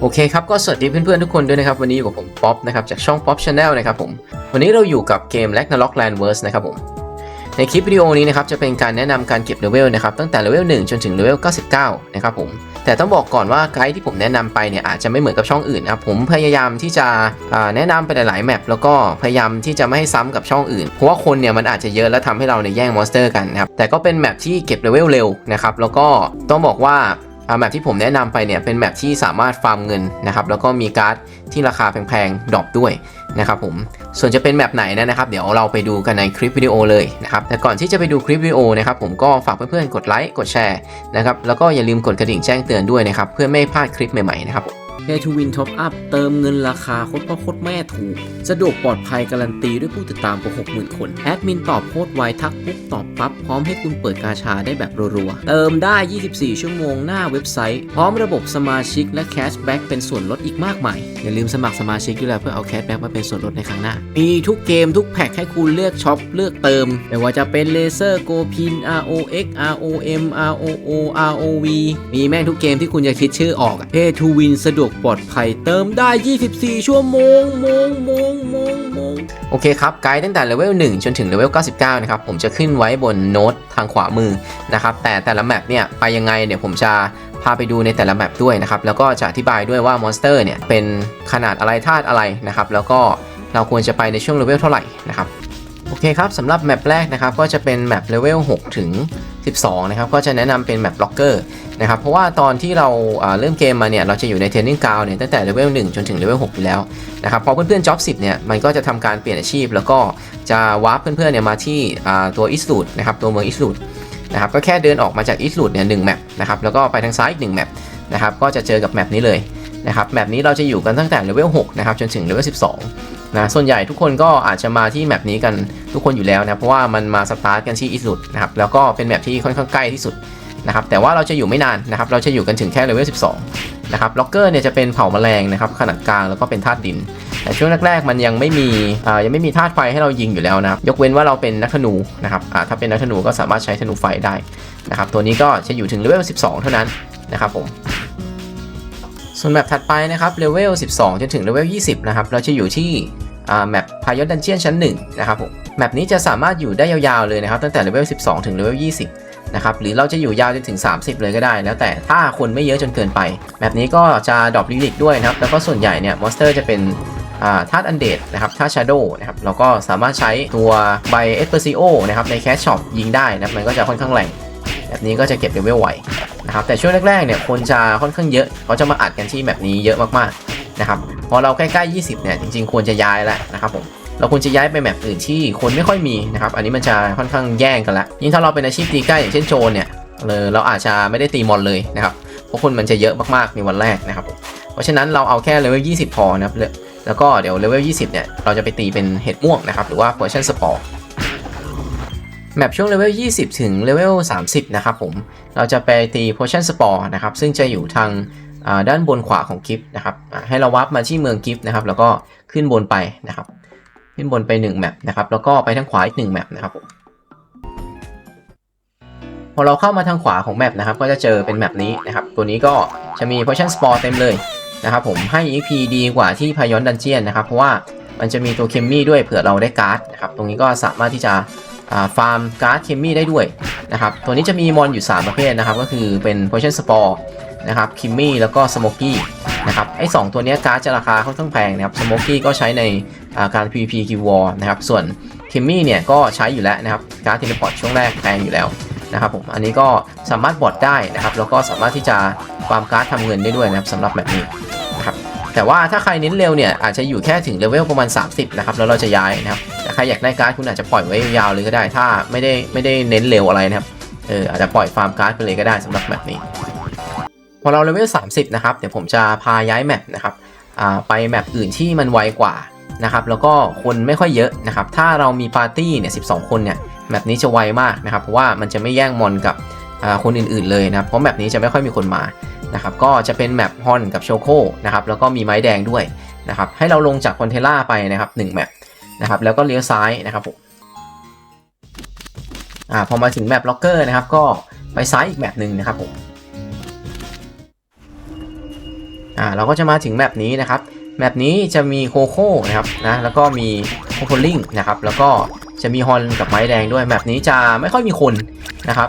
โอเคครับ ก็สวัสดีเพื่อนๆ ทุกคนด้วยนะครับ วันนี้อยู่กับผมป๊อปนะครับ จากช่อง Pop Channel นะครับผม วันนี้เราอยู่กับเกม Ragnarok Landverse นะครับผม ในคลิปวิดีโอนี้นะครับ จะเป็นการแนะนำการเก็บเลเวลนะครับ ตั้งแต่เลเวล 1 จนถึงเลเวล 99 นะครับผม แต่ต้องบอกก่อนว่าไกด์ที่ผมแนะนำไปเนี่ยอาจจะไม่เหมือนกับช่องอื่นนะครับ ผมพยายามที่จะแนะนำไปหลายๆแมปแล้วก็พยายามที่จะไม่ให้ซ้ำกับช่องอื่น เพราะว่าคนเนี่ยมันอาจจะเยอะแล้วทำให้เราเนี่ยแย่งมอนสเตอร์กันนะครับ แต่ก็เป็นแมปที่เก็บเลเวลเร็วนะครับ แล้วก็ต้องบอกว่า แมปที่ผมแนะนำไปเนี่ยเป็นแมปที่สามารถฟาร์มเงินนะครับแล้วก็มีการ์ดที่ราคาแพงๆดรอปด้วยนะครับผมส่วนจะเป็นแมปไหนนะครับ เดี๋ยวเราไปดูกันในคลิปวิดีโอเลยนะครับแต่ก่อนที่จะไปดูคลิปวิดีโอนะครับผมก็ฝากเพื่อนๆกดไลค์กดแชร์นะครับแล้วก็อย่าลืมกดกระดิ่งแจ้งเตือนด้วยนะครับเพื่อไม่พลาดคลิปใหม่ๆนะครับ Pay to Win Top Up เติมเงินราคาโคตรพ่อโคตรแม่ถูก สะดวกปลอดภัยการันตีด้วยผู้ติดตามกว่า60,000 คน แอดมินตอบโคตรไวทักปุ๊บตอบปั๊บ พร้อมให้คุณเปิดกาชาได้แบบรัวๆ เติมได้ 24 ชั่วโมงหน้าเว็บไซต์ พร้อมระบบสมาชิกและแคชแบ็กเป็นส่วนลดอีกมากมาย อย่าลืมสมัครสมาชิกด้วยละเพื่อเอาแคชแบ็กมาเป็นส่วนลดในครั้งหน้า มีทุกเกมทุกแพ็คให้คุณเลือกช็อปเลือกเติม ไม่ว่าจะเป็นเลเซอร์โกพิน ROX ROM ROO ROV มีแม่งทุกเกมที่คุณจะคิดชื่อออกอะ Pay to Win สะดวกปลอดภัยเติมได้ 24 ชั่วโมงโมงโมงโมงโมงโอเคครับไกด์ตั้งแต่เลเวล1จนถึงเลเวล99 นะครับ ผมจะขึ้นไว้บนโน้ตทางขวามือนะครับ แต่แต่ละแมปเนี่ย ไปยังไงเดี๋ยวผมจะพาไปดูในแต่ละแมปด้วยนะครับ แล้วก็จะอธิบายด้วยว่ามอนสเตอร์เนี่ย เป็นขนาดอะไรธาตุอะไรนะครับ แล้วก็เราควรจะไปในช่วงเลเวลเท่าไหร่นะครับ เคครับสำหรับแมปแรกนะครับก็จะเป็นแมปเลเวล6ถึง 12 นะครับ ก็จะแนะนำเป็นแมปบล็อกเกอร์นะครับ เพราะว่าตอนที่เราเริ่มเกมมาเนี่ย เราจะอยู่ในเทรนนิ่งกราวเนี่ยตั้งแต่เลเวล1จนถึงเลเวล6อยู่แล้วนะครับ พอเพื่อนๆจ็อบ10 เนี่ย มันก็จะทำการเปลี่ยนอาชีพ แล้วก็จะวาร์ปเพื่อนๆเนี่ยมาที่ตัวอิสลูดนะครับตัวเมืองอิสลูดนะครับก็แค่เดินออกมาจากอิสลูดเนี่ยหนึ่งแมปนะครับแล้วก็ไปทางซ้ายอีกหนึ่งแมปนะครับก็จะเจอกับแมปนี้เลยนะครับแมปนี้เราจะอยู่กันตั้งแต่เลเวล6นะครับจนถึงเลเวล12 นะส่วนใหญ่ทุกคนก็อาจจะมาที่แมปนี้กันทุกคนอยู่แล้วนะเพราะว่ามันมาสตาร์ทกันที่อิสุดนะครับแล้วก็เป็นแมปที่ค่อนข้างใกล้ที่สุดนะครับแต่ว่าเราจะอยู่ไม่นานนะครับเราจะอยู่กันถึงแค่เลเวล 12 นะครับล็อกเกอร์เนี่ยจะเป็นเผ่าแมลงนะครับขนาดกลางแล้วก็เป็นธาตุดิน แต่ช่วงแรกๆมันยังไม่มีอ่ายังไม่มีธาตุไฟให้เรายิงอยู่แล้วนะครับยกเว้นว่าเราเป็นนักธนูนะครับอ่าถ้าเป็นนักธนูก็สามารถใช้ธนูไฟได้นะครับตัวนี้ก็จะอยู่ถึงเลเวล 12 เท่านั้นนะครับผม ส่วนแมปถัดไปนะครับเลเวล 12 จนถึงเลเวล 20 นะครับ เราจะอยู่ที่แมปพายอดันเจียนชั้น 1 นะครับผมแมปนี้จะสามารถอยู่ได้ยาวๆเลยนะครับ ตั้งแต่เลเวล 12 ถึงเลเวล 20 นะครับ หรือเราจะอยู่ยาวจนถึง 30 เลยก็ได้ แล้วแต่ถ้าคนไม่เยอะจนเกินไป แมปนี้ก็จะดรอปลิลิกด้วยนะครับ แล้วก็ส่วนใหญ่เนี่ยมอนสเตอร์จะเป็นอ่าธาตุอันเดดนะครับธาตุชาโดนะครับเราก็สามารถใช้ตัวใบเอสเปอร์ซิโอนะครับในแคชช็อปยิงได้นะครับมันก็จะค่อนข้างแรง แบบนี้ก็จะเก็บเลเวลไวนะครับแต่ช่วงแรกๆเนี่ยคนจะค่อนข้างเยอะเขาจะมาอัดกันที่แบบนี้เยอะมากๆนะครับพอเราใกล้ๆ 20เนี่ยจริงๆ ควรจะย้ายแล้วนะครับผมเราควรจะย้ายไปแมปอื่นที่คนไม่ค่อยมีนะครับอันนี้มันจะค่อนข้างแย่งกันละยิ่งถ้าเราเป็นอาชีพตีใกล้อย่างเช่นโจรเนี่ยเออเราอาจจะไม่ได้ตีมอนเลยนะครับเพราะคนมันจะเยอะมากๆในวันแรกนะครับเพราะฉะนั้นเราเอาแค่เลเวล20 พอนะครับแล้วก็เดี๋ยวเลเวล20เนี่ยเราจะไปตีเป็นเห็ดม่วงนะครับหรือว่าเ e อร์ชันสปอร์ แมปช่วงเลเวล 20 ถึงเลเวล 30 นะครับผม เราจะไปตี Potion Spore นะครับ ซึ่งจะอยู่ทางด้านบนขวาของกิฟนะครับ ให้เราวับมาที่เมืองกิฟนะครับ แล้วก็ขึ้นบนไปนะครับ ขึ้นบนไป1แมปนะครับ แล้วก็ไปทางขวาอีก1แมปนะครับผม พอเราเข้ามาทางขวาของแมปนะครับ ก็จะเจอเป็นแมปนี้นะครับ ตัวนี้ก็จะมี Potion Spore เต็มเลยนะครับผม ให้ EP ดีกว่าที่พายอนดันเจียนนะครับ เพราะว่ามันจะมีตัวเคมมี่ด้วยเผื่อเราได้การ์ดนะครับ ตรงนี้ก็สามารถที่จะ ฟาร์มการ์ดเคมี่ได้ด้วยนะครับตัวนี้จะมีมอนอยู่ 3 ประเภทนะครับ ก็คือเป็น Potion Spore นะครับคิมมี่แล้วก็สโมกี้นะครับไอ้สตัวนี้การ์ดจะราคาค่อนข้างแพงนะครับสโมกี้ก็ใช้ในการ PVP กิวอร์นะครับส่วนคิมมี่เนี่ยก็ใช้อยู่แล้วนะครับการ์ดเทเลพอร์ตช่วงแรกแพงอยู่แล้วนะครับผมอันนี้ก็สามารถบอดได้นะครับแล้วก็สามารถที่จะฟาร์มการ์ดทำเงินได้ด้วยนะครับสำหรับแบบนี้นะครับแต่ว่าถ้าใครเน้นเร็วเนี่ยอาจจะอยู่แค่ถึงเลเวลประมาณ 30นะครับแล้วเราจะย้ายนะครับ ครอยากได้การ์ดคุณอาจจะปล่อยไว้ยาวเลยก็ได้ ถ้าไม่ได้ไม่ได้เน้นเร็วอะไรนะครับ เอออาจจะปล่อยฟาร์มการ์ดไปเลยก็ได้สำหรับแบบนี้ พอเราเลเวล30 นะครับ เดี๋ยวผมจะพาย้ายแมปนะครับ อ่า ไปแมปอื่นที่มันไวกว่านะครับ แล้วก็คนไม่ค่อยเยอะนะครับ ถ้าเรามีปาร์ตี้เนี่ย12คนเนี่ย แมปนี้จะไวมากนะครับ เพราะว่ามันจะไม่แย่งมอนกับคนอื่นๆเลยนะครับ เพราะแมปนี้จะไม่ค่อยมีคนมานะครับ ก็จะเป็นแมปฮอนกับโชโคนะครับ แล้วก็มีไม้แดงด้วยนะครับ ให้เราลงจากคอนเทล่าไปนะครับ1แมป นะครับแล้วก็เลี้ยวซ้ายนะครับผมอ่าพอมาถึงแมปล็อกเกอร์นะครับ ก็ไปซ้ายอีกแมปหนึ่งนะครับผมอ่าเราก็จะมาถึงแมปนี้นะครับแมปนี้จะมีโคโค่นะครับนะแล้วก็มีโคโคลิงนะครับแล้วก็จะมีฮอนกับไม้แดงด้วยแมปนี้จะไม่ค่อยมีคนนะครับ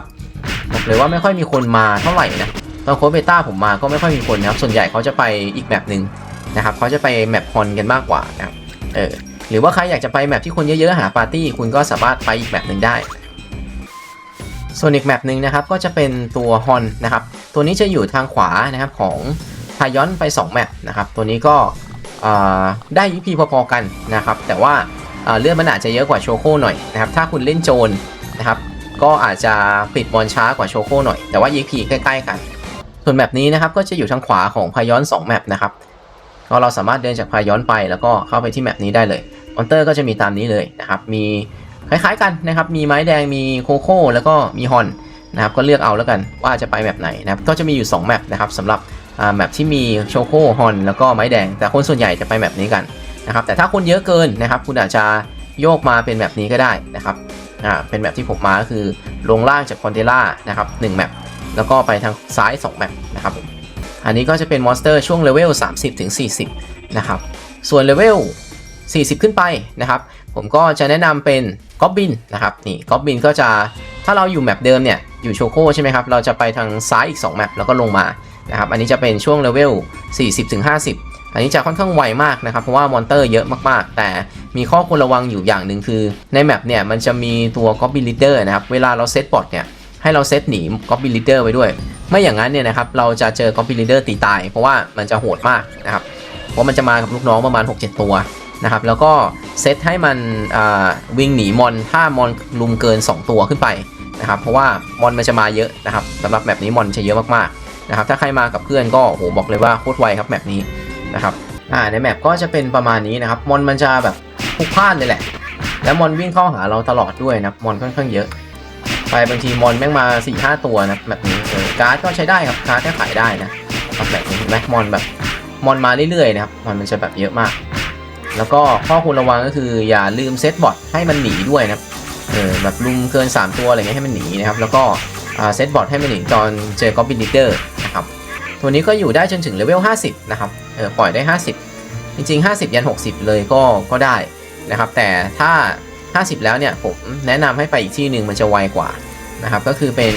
บอกเลยว่าไม่ค่อยมีคนมาเท่าไหร่นะตอนโค้ดเบต้าผมมาก็ไม่ค่อยมีคนนะครับส่วนใหญ่เขาจะไปอีกแมปหนึ่งนะครับเขาจะไปแมปฮอนกันมากกว่านะครับเออ หรือว่าใครอยากจะไปแมปที่คนเยอะๆหาปาร์ตี้คุณก็สามารถไปอีกแมปหนึ่งได้ ส่วนอีกแมปหนึ่งนะครับก็จะเป็นตัวฮอนนะครับตัวนี้จะอยู่ทางขวานะครับของพาย้อนไป2แมปนะครับตัวนี้ก็ได้ยุพีพอๆกันนะครับแต่ว่าเเลือดมันอาจจะเยอะกว่าโชโคหน่อยนะครับถ้าคุณเล่นโจรนะครับก็อาจจะปิดบอลช้ากว่าโชโคหน่อย แต่ว่ายีพีใกล้ๆกัน ส่วนแมปนี้นะครับก็จะอยู่ทางขวาของพาย้อน2แมปนะครับก็เราสามารถเดินจากพาย้อนไปแล้วก็เข้าไปที่แมปนี้ได้เลย อนเตอร์ก็จะมีตามนี้เลยนะครับ มีคล้ายๆกันนะครับ มีไม้แดง มีโคโค่ แล้วก็มีฮอนนะครับ ก็เลือกเอาแล้วกันว่าจะไปแมปไหนนะครับ ก็จะมีอยู่2แมปนะครับสำหรับแมปที่มีโชโคฮอนแล้วก็ไม้แดง แต่คนส่วนใหญ่จะไปแมปนี้กันนะครับ แต่ถ้าคนเยอะเกินนะครับ คุณอาจจะโยกมาเป็นแมปนี้ก็ได้นะครับ อ่า เป็นแมปที่ผมมาก็คือลงล่างจากคอนเทล่านะครับ1แมป แล้วก็ไปทางซ้าย2แมปนะครับ อันนี้ก็จะเป็นมอนสเตอร์ช่วงเลเวล30ถึง40 นะครับ ส่วนเลเวล 40 ขึ้นไปนะครับ ผมก็จะแนะนำเป็นก๊อบบินนะครับนี่ก๊อบบินก็จะถ้าเราอยู่แมปเดิมเนี่ยอยู่โชโคใช่ไหมครับ เราจะไปทางซ้ายอีก2แมปแล้วก็ลงมานะครับอันนี้จะเป็นช่วงเลเวล 40-50 อันนี้จะค่อนข้างไวมากนะครับ เพราะว่ามอนเตอร์เยอะมากๆ แต่มีข้อควรระวังอยู่อย่างหนึ่งคือ ในแมปเนี่ยมันจะมีตัว Goblin Leader นะครับ เวลาเราเซตบอทเนี่ยให้เราเซตหนี Goblin Leader ไว้ด้วย ไม่อย่างนั้นเนี่ยนะครับเราจะเจอ Goblin Leader ตีตาย เพราะว่ามันจะโหดมากนะครับ เพราะมันจะมากับลูกน้องประมาณ 6-7 ตัว นะครับ แล้วก็เซตให้มันวิ่งหนีมอนถ้ามอนลุมเกิน 2 ตัวขึ้นไปนะครับเพราะว่ามอนมันจะมาเยอะนะครับสำหรับแมปนี้มอนจะเยอะมากๆนะครับถ้าใครมากับเพื่อนก็โหบอกเลยว่าโคตรไวครับแมปนี้นะครับอ่าในแมปก็จะเป็นประมาณนี้นะครับมอนมันจะแบบพุกพล่านเลยแหละ แล้วมอนวิ่งเข้าหาเราตลอดด้วยนะมอนค่อนข้างเยอะ ไปบางทีมอนแม่งมา4ี่ห้าตัวนะแบบนี้เออการ์ดก็ใช้ได้ครับการ์ดก็ขายได้นะครับแบบนี้เห็นไหมมอนแบบมอนมาเรื่อยๆนะครับมอนมันจะแบบเยอะมาก แล้วก็ข้อควรระวังก็คืออย่าลืมเซตบอทให้มันหนีด้วยนะเออแบบลุมเกิน 3 ตัวอะไรเงี้ยให้มันหนีนะครับ แล้วก็เซตบอร์ดให้มันหนีตอนเจอ Goblin Leader นะครับ ตัวนี้ก็อยู่ได้จนถึงเลเวล 50 นะครับ เออปล่อยได้ 50 จริง ๆ 50 ยัน 60 เลยก็ก็ได้นะครับ แต่ถ้า 50 แล้วเนี่ยผมแนะนำให้ไปอีกที่หนึ่งมันจะไวกว่านะครับ ก็คือเป็น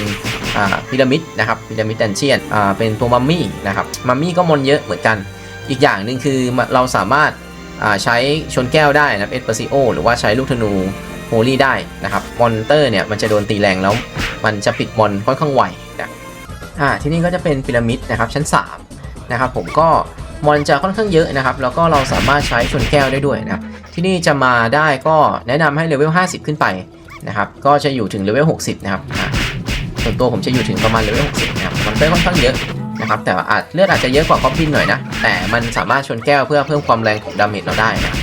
พีระมิดนะครับพีระมิดดันเจียนเป็นตัวมัมมี่นะครับ มัมมี่ก็มนเยอะเหมือนกัน อีกอย่างหนึ่งคือเราสามารถ ใช้ชนแก้วได้นะครับเอสเปอร์ซิโอหรือว่าใช้ลูกธนูโฮลี่ได้นะครับมอนเตอร์เนี่ยมันจะโดนตีแรงแล้วมันจะปิดมอนค่อนข้างไวนะอ่าที่นี่ก็จะเป็นพีระมิดนะครับชั้น3นะครับผมก็มอนจะค่อนข้างเยอะนะครับ แล้วก็เราสามารถใช้ชนแก้วได้ด้วยนะครับ ที่นี่จะมาได้ก็แนะนำให้เลเวล 50 ขึ้นไปนะครับ ก็จะอยู่ถึงเลเวล 60 นะครับส่วนตัวผมจะอยู่ถึงประมาณเลเวล 60 นะครับมอนเตอร์ค่อนข้างเยอะ นะครับแต่อาจเลือดอาจจะเยอะกว่าคอปพินหน่อยนะ แต่มันสามารถชนแก้วเพื่อเพิ่มความแรงของดาเมจเราได้นะ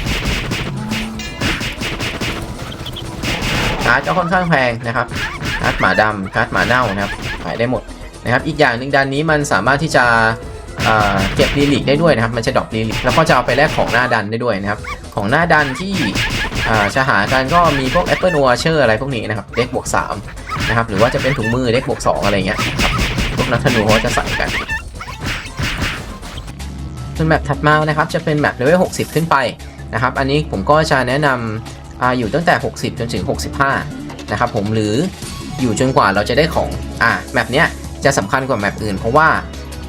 การ์ดก็ค่อนข้างแพงนะครับการ์ดหมาดำการ์ดหมาเน่านะครับขายได้หมดนะครับ อีกอย่างหนึ่งด้านนี้มันสามารถที่จะเเก็บรีลิกได้ด้วยนะครับ มันจะดรอปรีลิกแล้วก็จะเอาไปแลกของหน้าดันได้ด้วยนะครับ ของหน้าดันที่าจะหากันก็มีพวก Apple Watcher อะไรพวกนี้นะครับ เด็กบวก3นะครับ หรือว่าจะเป็นถุงมือเด็กบวก2อะไรเงี้ยครั นักธนูเขาจะใส่กันส่วนแมปถัดมานะครับ จะเป็นแมปเลเวล60 ขึ้นไปนะครับ อันนี้ผมก็จะแนะนำออยู่ตั้งแต่ 60 จนถึง 65 นะครับผมหรืออยู่จนกว่าเราจะได้ของอ่าแมปเนี้ยจะสำคัญกว่าแมปอื่น เพราะว่า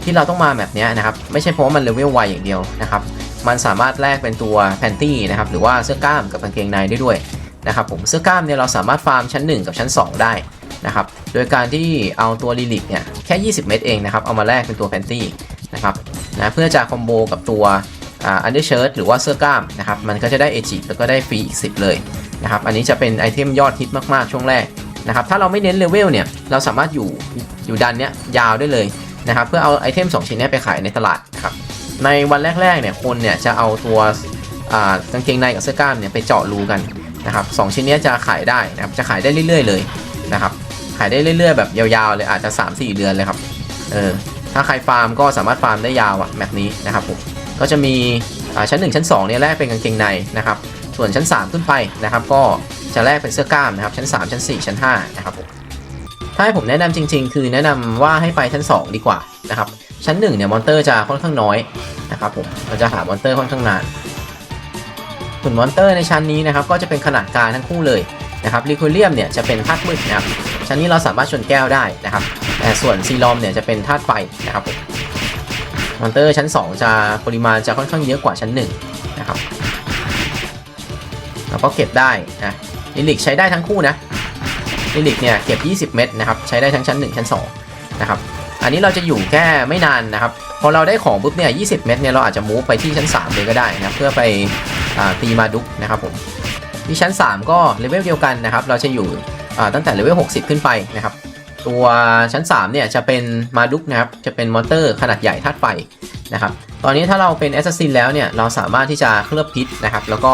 ที่เราต้องมาแมปเนี้ยนะครับ ไม่ใช่เพราะว่ามันเลเวลไวอย่างเดียวนะครับมันสามารถแลกเป็นตัวแพนตี้นะครับหรือว่าเสื้อกล้ามกับกางเกงในได้ด้วยนะครับผมเสื้อกล้ามเนี่ยเราสามารถฟาร์มชั้น 1 กับชั้น 2 ได้ นะครับ โดยการที่เอาตัวลิลิกเนี่ยแค่ 20 เม็ดเองนะครับ เอามาแลกเป็นตัวแพนตี้นะครับนะเพื่อจะคอมโบกับตัวอันเดอร์เชิ้ตหรือว่าเสื้อกล้ามนะครับ มันก็จะได้เอจิแล้วก็ได้ฟรีอีก 10 เลยนะครับ อันนี้จะเป็นไอเทมยอดฮิตมากๆ ช่วงแรกนะครับ ถ้าเราไม่เน้นเลเวลเนี่ย เราสามารถอยู่อยู่ดันเนี้ยยาวได้เลยนะครับ เพื่อเอาไอเทม 2 ชิ้นนี้ไปขายในตลาดครับ ในวันแรกๆเนี่ย คนเนี่ยจะเอาตัวกางเกงในกับเสื้อกล้ามเนี่ยไปเจาะรูกันนะครับสองชิ้นนี้จะขายได้นะครับ จะขายได้เรื่อย ๆ เลยนะครับายได้เรื่อยๆแบบยาวๆเลยอาจจะ 3-4 เดือนเลยครับ เออ ถ้าใครฟาร์มก็สามารถฟาร์มได้ยาวอะแบบนี้นะครับผม ก็จะมีชั้น 1 ชั้น2เนี่ยแลกเป็นกางเกงในนะครับ ส่วนชั้น 3 ขึ้นไปนะครับก็จะแลกเป็นเสื้อกล้ามนะครับชั้น 3 ชั้น 4 ชั้น5นะครับผมถ้าให้ผมแนะนำจริง ๆ คือแนะนำว่าให้ไปชั้น 2 ดีกว่านะครับชั้น1เนี่ยมอนเตอร์จะค่อนข้างน้อยนะครับผมเราจะหามอนเตอร์ค่อนข้างนานส่วนมอนเตอร์ในชั้นนี้นะครับก็จะเป็นขนาดกลางทั้งคู่เลย นะครับลิควิเลียมเนี่ยจะเป็นธาตุมืดนะครับชั้นนี้เราสามารถชนแก้วได้นะครับแต่ส่วนซีลอมเนี่ยจะเป็นธาตุไฟนะครับมอนเตอร์ชั้น 2 จะปริมาณจะค่อนข้างเยอะกว่าชั้น 1 นะครับเราก็เก็บได้นะลิลิกใช้ได้ทั้งคู่นะลิลิกเนี่ยเก็บ 20 เม็ดนะครับใช้ได้ทั้งชั้น 1 ชั้น2นะครับอันนี้เราจะอยู่แค่ไม่นานนะครับพอเราได้ของปุ๊บเนี่ย20 เม็ดเนี่ยเราอาจจะมูฟไปที่ชั้น 3 เลยก็ได้นะเพื่อไปอตีมาดุกนะครับผม ที่ชั้น3 ก็เลเวลเดียวกันนะครับ เราจะอยู่ตั้งแต่เลเวล60 ขึ้นไปนะครับ ตัวชั้น3เนี่ยจะเป็นมาดุกนะครับ จะเป็นมอนเตอร์ขนาดใหญ่ธาตุไฟนะครับ ตอนนี้ถ้าเราเป็นแอสซัสซินแล้วเนี่ย เราสามารถที่จะเคลือบพิษนะครับ แล้วก็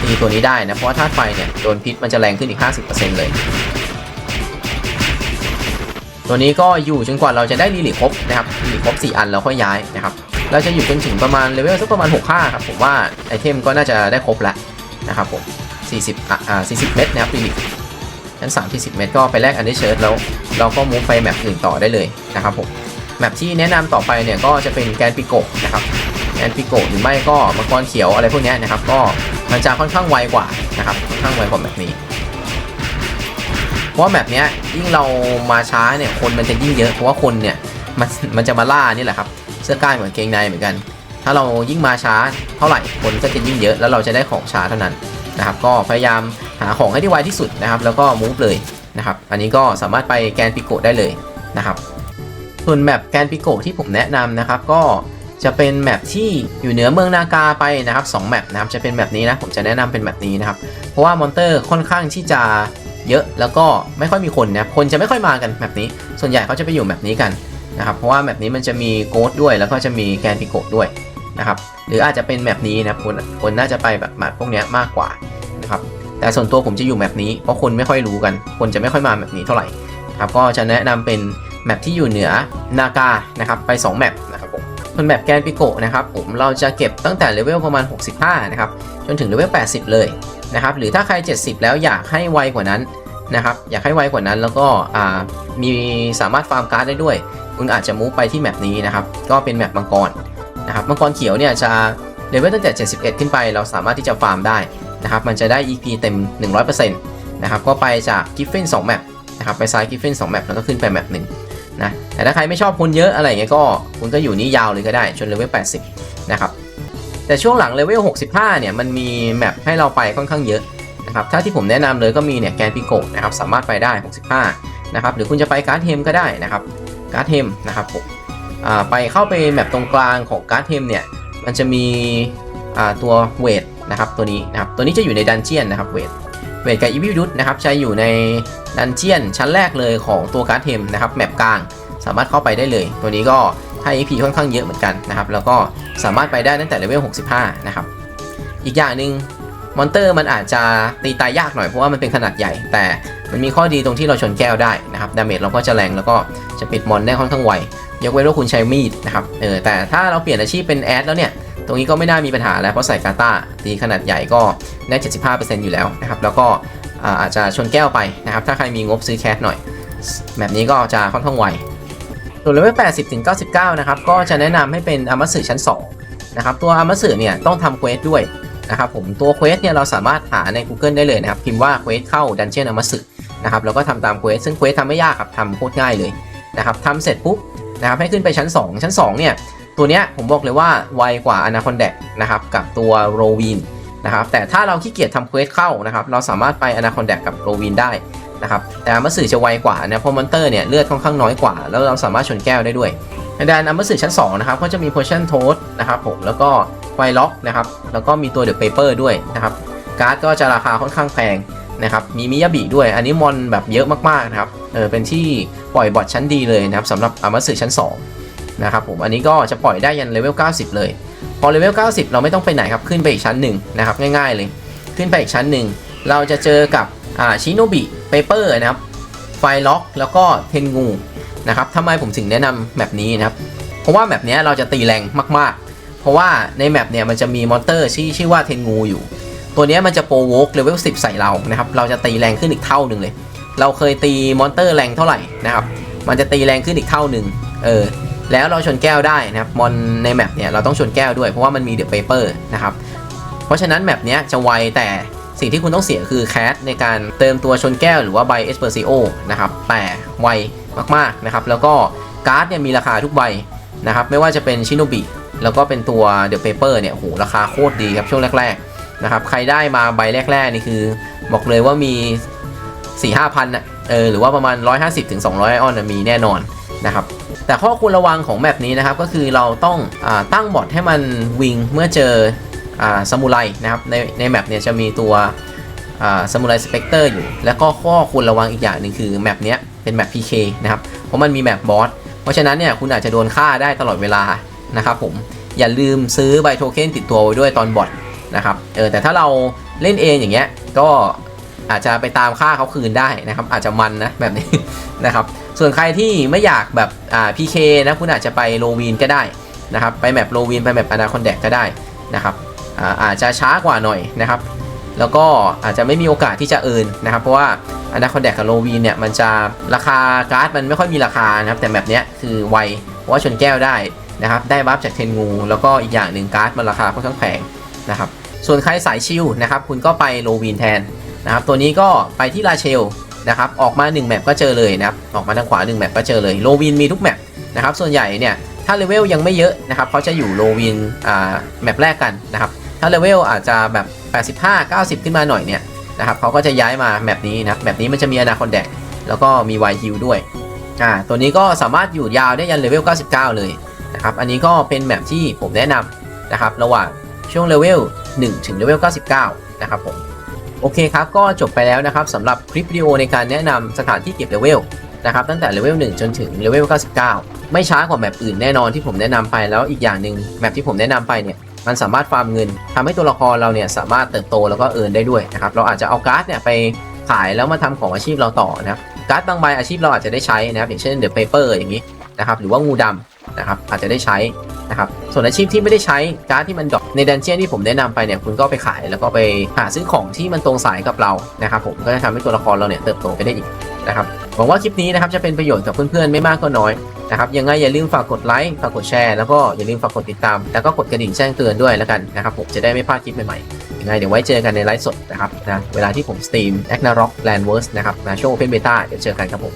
ตีตัวนี้ได้นะ เพราะว่าธาตุไฟเนี่ยโดนพิษมันจะแรงขึ้นอีก 50%เลย ตัวนี้ก็อยู่จนกว่าเราจะได้ลีลิครบนะครับลีลิครบ4 อันแล้วค่อยย้ายนะครับ เราจะอยู่จนถึงประมาณเลเวลสักประมาณ65ครับ ผมว่าไอเทมก็น่าจะได้ครบแล้วนะครับผม 40อะอ่า40 เม็ดนะครับลีลิคชั้น3 40 เม็ดก็ไปแลกอันเดอร์เชิร์ตแล้ว เราก็มูฟไปแมปอื่นต่อได้เลยนะครับผมแมปที่แนะนำต่อไปเนี่ยก็จะเป็นแกนปิโกะนะครับแกนปิโกะหรือไม่ก็มังกรเขียวอะไรพวกนี้นะครับ ก็มันจะค่อนข้างไวกว่านะครับค่อนข้างไวกว่าแบบนี้ เพราะแบบเนี้ยยิ่งเรามาช้าเนี่ยคนมันจะยิ่งเยอะเพราะว่าคนเนี่ยมันมันจะมาล่านี่แหละครับเสื้อกล้ามเหมือนเกงในเหมือนกัน ถ้าเรายิ่งมาช้าเท่าไหร่คนก็จะยิ่งเยอะแล้วเราจะได้ของช้าเท่านั้น นะครับก็พยายามหาของให้ได้ไวที่สุดนะครับ แล้วก็มูฟเลยนะครับอันนี้ก็สามารถไปแกนปิโกได้เลยนะครับส่วนแมปแกนปิโกที่ผมแนะนำนะครับก็จะเป็นแมปที่อยู่เหนือเมืองนากาไปนะครับสองแมปนะครับจะเป็นแบบนี้นะผมจะแนะนำเป็นแบบนี้นะครับเพราะว่ามอนเตอร์ค่อนข้างที่จะเยอะแล้วก็ไม่ค่อยมีคนนะครับคนจะไม่ค่อยมากันแบบนี้ ส่วนใหญ่เขาจะไปอยู่แบบนี้กันนะครับเพราะว่าแบบนี้มันจะมีโกดด้วยแล้วก็จะมีแกนปิโกด้วย นะครับหรืออาจจะเป็นแบบนี้นะคนคนน่าจะไปแบบแบบพวกนี้มากกว่านะครับแต่ส่วนตัวผมจะอยู่แบบนี้เพราะคนไม่ค่อยรู้กัน คนจะไม่ค่อยมาแบบนี้เท่าไหร่ครับก็จะแนะนำเป็นแมปที่อยู่เหนือนากานะครับไป 2 แมปนะครับผมส่วนแมปแกนปิโกะนะครับผมเราจะเก็บตั้งแต่เลเวลประมาณ 65 นะครับจนถึงเลเวล 80 เลยนะครับหรือถ้าใคร 70 แล้วอยากให้ไวกว่านั้นนะครับอยากให้ไวกว่านั้นแล้วก็มีสามารถฟาร์มการ์ดได้ด้วย คุณอาจจะมูฟไปที่แมปนี้นะครับก็เป็นแมปมังกร นะครับมังกรเขียวเนี่ยจะเลเวลตั้งแต่ 71 ขึ้นไป เราสามารถที่จะฟาร์มได้นะครับมันจะได้ EP เต็ม 100%นะครับก็ไปจากกิฟเฟน2แมปนะครับไปซ้ายกิฟเฟน2แมปแล้วก็ขึ้นไปแมปหนึ่งนะแต่ถ้าใครไม่ชอบคนเยอะอะไรเงี้ยก็คุณก็อยู่นี่ยาวเลยก็ได้จนเลเวล 80 นะครับแต่ช่วงหลังเลเวล 65 เนี่ยมันมีแมปให้เราไปค่อนข้างเยอะนะครับถ้าที่ผมแนะนำเลยก็มีเนี่ยแกนปิโกนะครับสามารถไปได้ 65 นะครับหรือคุณจะไปการ์ดเทมก็ได้นะครับการ์ดเทมนะครับผม อ่าไปเข้าไปแมปตรงกลางของการ์ดเทมเนี่ยมันจะมีอ่าตัวเวทนะครับตัวนี้นะครับตัวนี้จะอยู่ในดันเจียนนะครับเวทเวทกับอีวิดุสนะครับจะอยู่ในดันเจียนชั้นแรกเลยของตัวการ์ดเทมนะครับแมปกลางสามารถเข้าไปได้เลย ตัวนี้ก็ให้ EP ค่อนข้างเยอะเหมือนกันนะครับแล้วก็สามารถไปได้ตั้งแต่เลเวล65 นะครับ อีกอย่างหนึ่งมอนเตอร์มันอาจจะตีตายยากหน่อยเพราะว่ามันเป็นขนาดใหญ่ แต่มันมีข้อดีตรงที่เราชนแก้วได้นะครับดาเมจเราก็จะแรงแล้วก็จะปิดมอนได้ค่อนข้างไว ยกเว้นว่าคุณใช้มีดนะครับเออแต่ถ้าเราเปลี่ยนอาชีพเป็นแอดแล้วเนี่ยตรงนี้ก็ไม่น่ามีปัญหาแล้วเพราะใส่กาตาตีขนาดใหญ่ก็ได้ 75%อยู่แล้วนะครับแล้วก็อาอาจจะชนแก้วไปนะครับถ้าใครมีงบซื้อแคสหน่อย แบบนี้ก็จะค่อนข้างไวส่วนเลเวล80ถึง99 นะครับ ก็จะแนะนำให้เป็นอามัสึชั้น 2 นะครับ ตัวอามัสึเนี่ยต้องทำเควสด้วยนะครับผมตัวเควสเนี่ยเราสามารถหาใน Google ได้เลยนะครับ พิมพ์ว่าเควสเข้าดันเจียนอามัสึนะครับแล้วก็ทำตามเควสซึ่งเควสทำไม่ยากครับทำโคตรง่ายเลยนะครับทำเสร็จปุ๊บ นะครับให้ขึ้นไปชั้น 2 ชั้น 2 เนี่ย ตัวเนี้ยผมบอกเลยว่าไวกว่าอนาคอนแดกนะครับกับตัวโรวินนะครับแต่ถ้าเราขี้เกียจทำเควสเข้านะครับเราสามารถไปอนาคอนแดกกับโรวินได้นะครับแต่อัมเบสื่อจะไวกว่านะเพราะมอนเตอร์เนี่ยเลือดค่อนข้างน้อยกว่า แล้วเราสามารถชนแก้วได้ด้วยในด้านอัมเบสื่อชั้น2นะครับก็จะมี potion toast นะครับผมแล้วก็ไฟล็อกนะครับแล้วก็มีตัวเดอะเปเปอร์ด้วยนะครับการ์ดก็จะราคาค่อนข้างแพงนะครับมีมิยาบิด้วย อันนี้มอนแบบเยอะมากๆนะครับ เออเป็นที่ปล่อยบอทชั้นดีเลยนะครับสำหรับอัมเบอร์สื่อชั้น2นะครับผมอันนี้ก็จะปล่อยได้ยันเลเวล 90 เลย พอเลเวล 90 เราไม่ต้องไปไหนครับขึ้นไปอีกชั้นหนึ่งนะครับง่ายๆเลย ขึ้นไปอีกชั้นหนึ่งเราจะเจอกับอ่าชิโนบิเปเปอร์นะครับไฟล็อกแล้วก็เทนงูนะครับทำไมผมถึงแนะนำแมปนี้นะครับเพราะว่าแมปนี้เราจะตีแรงมากๆ เพราะว่าในแมปเนี่ยมันจะมีมอนเตอร์ที่ชื่อว่าเทนงูอยู่ ตัวนี้มันจะโปรโวกเลเวล10 ใส่เรานะครับเราจะตีแรงขึ้นอีกเท่าหนึ่งเลย เราเคยตีมอนเตอร์แรงเท่าไหร่นะครับ มันจะตีแรงขึ้นอีกเท่าหนึ่งเออแล้วเราชนแก้วได้นะครับมอนในแมปเนี่ยเราต้องชนแก้วด้วยเพราะว่ามันมีเดอะเปเปอร์นะครับ เพราะฉะนั้นแมปเนี้ยจะไวแต่สิ่งที่คุณต้องเสียคือแคสในการเติมตัวชนแก้วหรือว่าใบเอสเปอร์ซิโอนะครับแต่ไวมากๆนะครับ แล้วก็การ์ดเนี่ยมีราคาทุกใบนะครับไม่ว่าจะเป็นชิโนบิแล้วก็เป็นตัวเดอะเปเปอร์เนี่ยโอ้โหราคาโคตรดีครับช่วงแรก ๆนะครับ ใครได้มาใบแรก ๆ นี่คือ บอกเลยว่ามี 4 5 0 0พันะเออหรือว่าประมาณ 150ถึง200ไอออนนะมีแน่นอนนะครับแต่ข้อควรระวังของแมปนี้นะครับก็คือเราต้องอตั้งบอทให้มันวิงเมื่อเจออาซามูไรนะครับในในแมปเนี่ยจะมีตัวซามูไรสเปกเตอร์อยู่ แล้วก็ข้อควรระวังอีกอย่างหนึ่งคือแมปเนี้ยเป็นแมป PK นะครับเพราะมันมีแมปบอสเพราะฉะนั้นเนี่ยคุณอาจจะโดนฆ่าได้ตลอดเวลานะครับผมอย่าลืมซื้อใบโทเค็นติดตัวไว้ด้วยตอนบอทนะครับเออแต่ถ้าเราเล่นเองอย่างเงี้ยก็ อาจจะไปตามฆ่าเขาคืนได้นะครับ อาจจะมันนะแบบนี้นะครับ ส่วนใครที่ไม่อยากแบบอ่า PK นะคุณอาจจะไปโลวีนก็ได้นะครับ ไปแมปโลวีนไปแมปอนาคอนแดกก็ได้นะครับอ่าอาจจะช้ากว่าหน่อยนะครับ แล้วก็อาจจะไม่มีโอกาสที่จะเอินนะครับ เพราะว่าอนาคอนแดกกับโลวีนเนี่ยมันจะราคาการ์ดมันไม่ค่อยมีราคานะครับ แต่แมปเนี้ยคือไวเพราะว่าชนแก้วได้นะครับ ได้บัฟจากเทนงู แล้วก็อีกอย่างหนึ่งการ์ดมันราคาค่อนข้างแพงนะครับ ส่วนใครสายชิลนะครับ คุณก็ไปโลวีนแทน นะครับตัวนี้ก็ไปที่ลาเชลนะครับออกมา1แมปก็เจอเลยนะครับออกมาทางขวา1แมปก็เจอเลยโลวินมีทุกแมปนะครับส่วนใหญ่เนี่ยถ้าเลเวลยังไม่เยอะนะครับเขาจะอยู่โลวินอ่าแมปแรกกันนะครับถ้าเลเวลอาจจะแบบ 85 90 ขึ้นมาหน่อยเนี่ยนะครับเขาก็จะย้ายมาแมปนี้นะแมปนี้มันจะมีอนาคอนแดกแล้วก็มีไวฮิลด้วยอ่าตัวนี้ก็สามารถอยู่ยาวได้ยันเลเวล 99 เลยนะครับอันนี้ก็เป็นแมปที่ผมแนะนำนะครับระหว่างช่วงเลเวล 1 ถึงเลเวล 99 นะครับผม โอเคครับ ก็จบไปแล้วนะครับสำหรับคลิปวิดีโอในการแนะนำสถานที่เก็บเลเวลนะครับตั้งแต่เลเวล1จนถึงเลเวล99 ไม่ช้ากว่าแมปอื่นแน่นอนที่ผมแนะนำไปแล้วอีกอย่างหนึ่งแมปที่ผมแนะนำไปเนี่ยมันสามารถฟาร์มเงินทำให้ตัวละครเราเนี่ยสามารถเติบโตแล้วก็เอิร์นได้ด้วยนะครับเราอาจจะเอาการ์ดเนี่ยไปขายแล้วมาทำของอาชีพเราต่อนะครับการ์ดบางใบอาชีพเราอาจจะได้ใช้นะครับอย่างเช่นเดอะเปเปอร์อย่างนี้นะครับหรือว่างูดำนะครับอาจจะได้ใช้ นะครับ ส่วนอาชีพที่ไม่ได้ใช้การ์ดที่มันดรอปในดันเจียนที่ผมแนะนำไปเนี่ยคุณก็ไปขายแล้วก็ไปหาซื้อของที่มันตรงสายกับเรานะครับผมก็จะทำให้ตัวละครเราเนี่ยเติบโตไปได้อีกนะครับหวังว่าคลิปนี้นะครับจะเป็นประโยชน์กับเพื่อนๆไม่มากก็น้อยนะครับยังไงอย่าลืมฝากกดไลค์ฝากกดแชร์แล้วก็อย่าลืมฝากกดติดตาม แล้วก็กดกระดิ่งแจ้งเตือนด้วยแล้วกันนะครับผมจะได้ไม่พลาดคลิปใหม่ๆยังไงเดี๋ยวไว้เจอกันในไลฟ์สดนะครับนะเวลาที่ผมสตรีม a g n a r o k Landverse นะครับนะช่วง Open Beta เดี๋ยวเจอกันครับผม